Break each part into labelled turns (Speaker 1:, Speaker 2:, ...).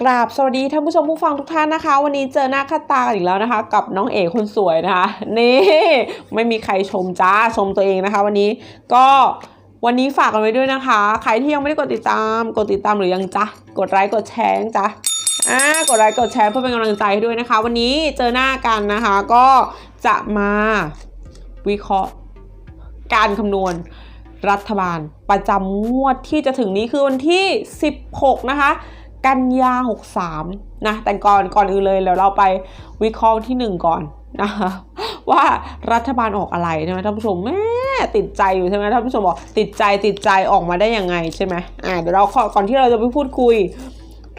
Speaker 1: กราบสวัสดีท่านผู้ชมผู้ฟังทุกท่านนะคะ วันนี้เจอหน้าค่าตาอีกแล้วนะคะ กับน้องเอกคนสวยนะคะ นี่ไม่มีใครชมจ้าชมตัวเองนะคะ วันนี้ก็วันนี้ฝากกันไว้ด้วยนะคะ ใครที่ยังไม่ได้กดติดตามกดติดตามหรือยังจ๊ะกดไลค์กดแชร์จ้ะอ่ากดไลค์กดแชร์เพื่อเป็นกำลังใจให้ด้วยนะคะ วันนี้เจอหน้ากันนะคะ ก็จะมาวิเคราะห์การคำนวณรัฐบาลประจำงวดที่จะถึงนี้คือวันที่ 16 นะคะ กันยา 63 นะ แต่ก่อนก่อนอื่นเลยแล้วเราไปวิเคราะห์ที่ 1 ก่อนนะคะว่ารัฐบาลออกอะไรใช่ไหมท่านผู้ชมแม่ติดใจอยู่ใช่ไหมท่านผู้ชมบอกติดใจติดใจออกมาได้ยังไงใช่ไหมอ่าเดี๋ยวเราขอก่อนที่เราจะไปพูดคุย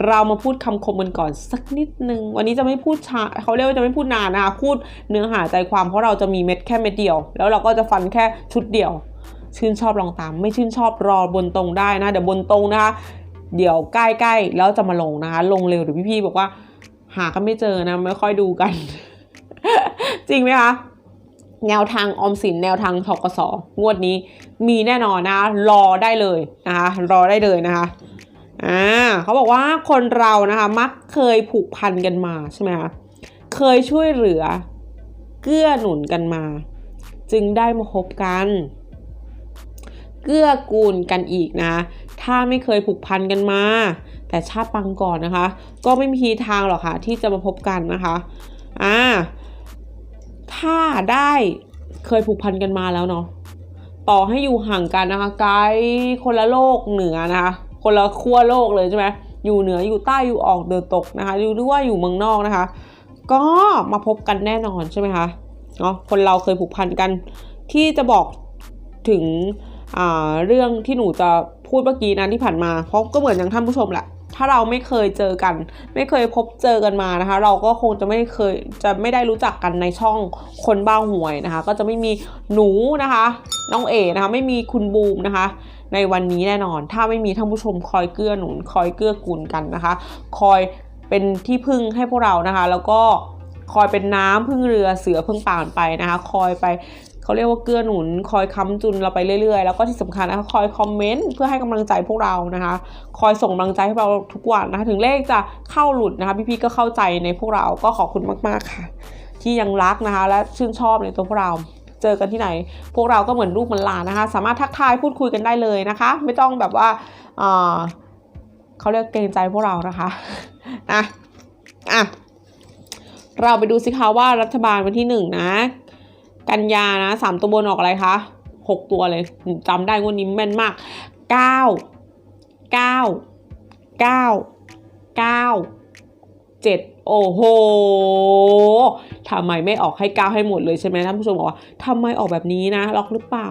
Speaker 1: เรามาพูดคำคมกันก่อนสักนิดนึง วันนี้จะไม่พูดช้าเขาเรียกว่าจะไม่พูดนานนะคะพูดเนื้อหาใจความเพราะเราจะมีเม็ดแค่เม็ดเดียว แล้วเราก็จะฟันแค่ชุดเดียว ชื่นชอบลองตาม ไม่ชื่นชอบรอบนตรงได้นะเดี๋ยวบนตรงนะคะ เดี๋ยวใกล้ๆแล้วจะมาลงนะคะ ลงเร็วเดี๋ยวพี่ๆบอกว่า หาก็ไม่เจอนะ ไม่ค่อยดูกัน จริงไหมคะแนวทางออมสินแนวทางทกสงวดนี้มีแน่นอนนะคะรอได้เลยนะคะรอได้เลยนะคะอ่าเขาบอกว่าคนเรานะคะ มักเคยผูกพันกันมาใช่ไหมคะเคยช่วยเหลือเกื้อหนุนกันมา จึงได้มาพบกัน เกื้อกูลกันอีกนะ ถ้าไม่เคยผูกพันกันมา แต่ชาติปังก่อนนะคะ ก็ไม่มีทางหรอกค่ะที่จะมาพบกันนะคะอ่าถ้าได้เคยผูกพันกันมาแล้วเนาะต่อให้อยู่ห่างกันนะคะไกลคนละโลกเหนือนะคะคนละขั้วโลกเลยใช่ไหมอยู่เหนืออยู่ใต้อยู่ออกเดือตกนะคะอยู่หรือว่าอยู่เมืองนอกนะคะ ก็มาพบกันแน่นอนใช่ไหมคะเนาะคนเราเคยผูกพันกันที่จะบอกถึง เรื่องที่หนูจะพูดเมื่อกี้นะที่ผ่านมาเพราะก็เหมือนอย่างท่านผู้ชมแหละถ้าเราไม่เคยเจอกัน ไม่เคยพบเจอกันมานะคะ เราก็คงจะไม่เคยจะไม่ได้รู้จักกันในช่องคนบ้าหวยนะคะ ก็จะไม่มีหนูนะคะ น้องเอนะคะ ไม่มีคุณบูมนะคะ ในวันนี้แน่นอน ถ้าไม่มีท่านผู้ชมคอยเกื้อหนุนคอยเกื้อกูลกันนะคะ คอยเป็นที่พึ่งให้พวกเรานะคะ แล้วก็คอยเป็นน้ำพึ่งเรือเสือพึ่งป่านไปนะคะ คอยไป เขาเรียกว่าเกื้อหนุนคอยค้ำจุนเราไปเรื่อยๆ แล้วก็ที่สำคัญนะคะคอยคอมเมนต์เพื่อให้กำลังใจพวกเรานะคะ คอยส่งกำลังใจให้เราทุกวันนะคะ ถึงเลขจะเข้าหลุดนะคะ พี่ๆก็เข้าใจในพวกเราก็ขอบคุณมากๆค่ะ ที่ยังรักนะคะ และชื่นชอบในตัวพวกเราเจอกันที่ไหน พวกเราก็เหมือนลูกเหมือนหลานนะคะ สามารถทักทายพูดคุยกันได้เลยนะคะ ไม่ต้องแบบว่าเอ่อเขาเรียกเกรงใจพวกเรานะคะนะอะเราไปดูสิคะว่ารัฐบาลวันที่หนึ่งนะ กันยานะสามตัวบนออกอะไรคะหกตัวเลยจำได้งวดนี้แม่นมากเก้าเก้าเก้าเก้าเจ็ดโอ้โหทำไมไม่ออกให้เก้าให้หมดเลยใช่ไหมท่านผู้ชมบอกว่าทำไมออกแบบนี้นะ ล็อกหรือเปล่า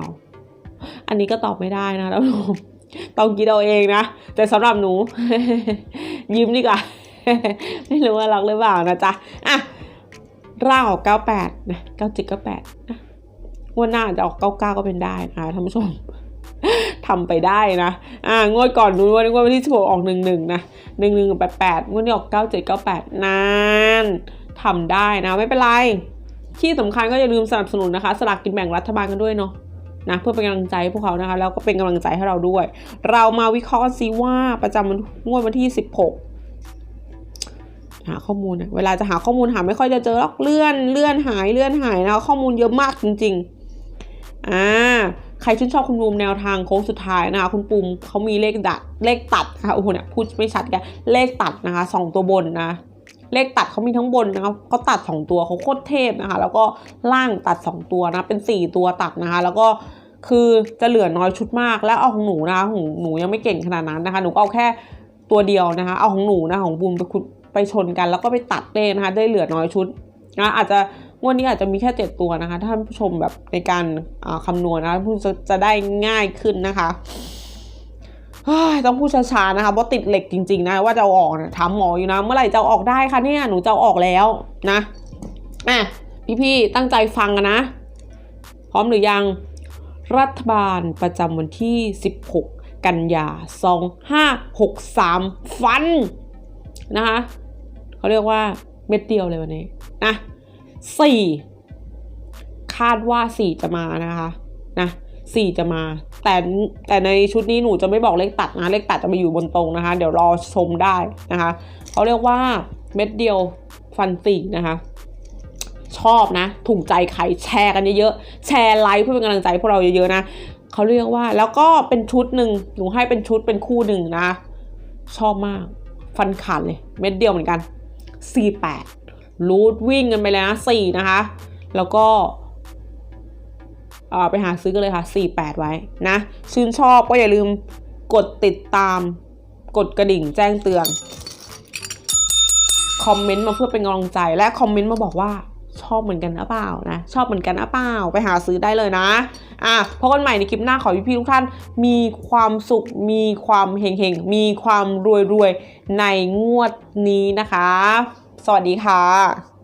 Speaker 1: อันนี้ก็ตอบไม่ได้นะท่านผู้ชมต้องคิดเอาเองนะ แต่สำหรับหนู ยิ้มดีกว่า ไม่รู้ว่าล็อกหรือเปล่านะจ๊ะอะ ร่างออก 98 นะ97 98นะงวดหน้าอาจจะออก 99 ก็เป็นได้นะคะท่านผู้ชมทำไปได้นะ อ่า งวดก่อนนู้นวันวันที่16ออก 11 นะ 11กับ88 งวดนี้ออก 97 98 นานทำได้นะ ไม่เป็นไร ที่สำคัญก็อย่าลืมสนับสนุนนะคะ สลากกินแบ่งรัฐบาลกันด้วยเนาะนะเพื่อเป็นกำลังใจให้พวกเขานะคะ แล้วก็เป็นกำลังใจให้เราด้วย เรามาวิเคราะห์ซิว่าประจำวันงวดวันที่ 16 หาข้อมูลนะเวลาจะหาข้อมูลหาไม่ค่อยจะเจอหรอกเลื่อนเลื่อนหายเลื่อนหายนะข้อมูลเยอะมากจริงๆอ่าใครชื่นชอบคุณปูมแนวทางโค้งสุดท้ายนะคะคุณปูมเขามีเลขดัดเลขตัดนะคะโอ้โหเนี่ยพูดไม่ชัดกันเลขตัดนะคะสองตัวบนนะเลขตัดเขามีทั้งบนนะคะเขาตัดสองตัวเขาโคตรเทพนะคะ แล้วก็ล่างตัดสองตัวนะเป็นสี่ตัวตัดนะคะ แล้วก็คือจะเหลือน้อยชุดมาก แล้วเอาของหนูนะคะของหนูยังไม่เก่งขนาดนั้นนะคะ หนูก็เอาแค่ตัวเดียวนะคะ เอาของหนูนะของบูมไปขุด ไปชนกันแล้วก็ไปตัดเลขนะคะ ได้เหลือน้อยชุดนะอาจจะงวดนี้อาจจะมีแค่เจ็ดตัวนะคะ ท่านผู้ชมแบบในการคำนวณนะผู้จะจะได้ง่ายขึ้นนะคะต้องพูดช้าๆนะคะเพราะติดเหล็กจริง ๆ นะ ว่าจะออกนะถามหมออยู่นะ เมื่อไหร่จะออกได้คะเนี่ยหนูจะอออกแล้วนะอะพี่ๆตั้งใจฟังกันนะ พร้อมหรือยังรัฐบาลประจำวันที่ 16 กันยา 2563 ฟันนะคะ เขาเรียกว่าเม็ดเดียวเลยวันนี้นะสี่คาดว่าสี่จะมานะคะนะสี่จะมา แต่แต่ในชุดนี้หนูจะไม่บอกเลขตัดนะเลขตัดจะไปอยู่บนตรงนะคะ เดี๋ยวรอชมได้นะคะเขาเรียกว่าเม็ดเดียวฟันสี่นะคะ ชอบนะ ถูกใจใครแชร์กันเยอะๆแชร์ไลค์เพื่อเป็นกำลังใจพวกเราเยอะๆนะเขาเรียกว่าแล้วก็เป็นชุดหนึ่งหนูให้เป็นชุดเป็นคู่หนึ่งนะ ชอบมากฟันขาดเลย เม็ดเดียวเหมือนกัน 48 รูทวิ่งกันไปเลยนะ 4 นะคะ แล้วก็อ่าไปหาซื้อกันเลยค่ะ 48 ไว้นะ ชื่นชอบก็อย่าลืมกดติดตาม กดกระดิ่งแจ้งเตือน คอมเมนต์มาเพื่อเป็นกำลังใจและคอมเมนต์มาบอกว่า ชอบเหมือนกันหรือเปล่านะชอบเหมือนกันหรือเปล่าไปหาซื้อได้เลยนะอะพบกันใหม่ในคลิปหน้าขอพี่ๆทุกท่าน มีความสุขมีความเฮงๆมีความรวยๆในงวดนี้นะคะ สวัสดีค่ะ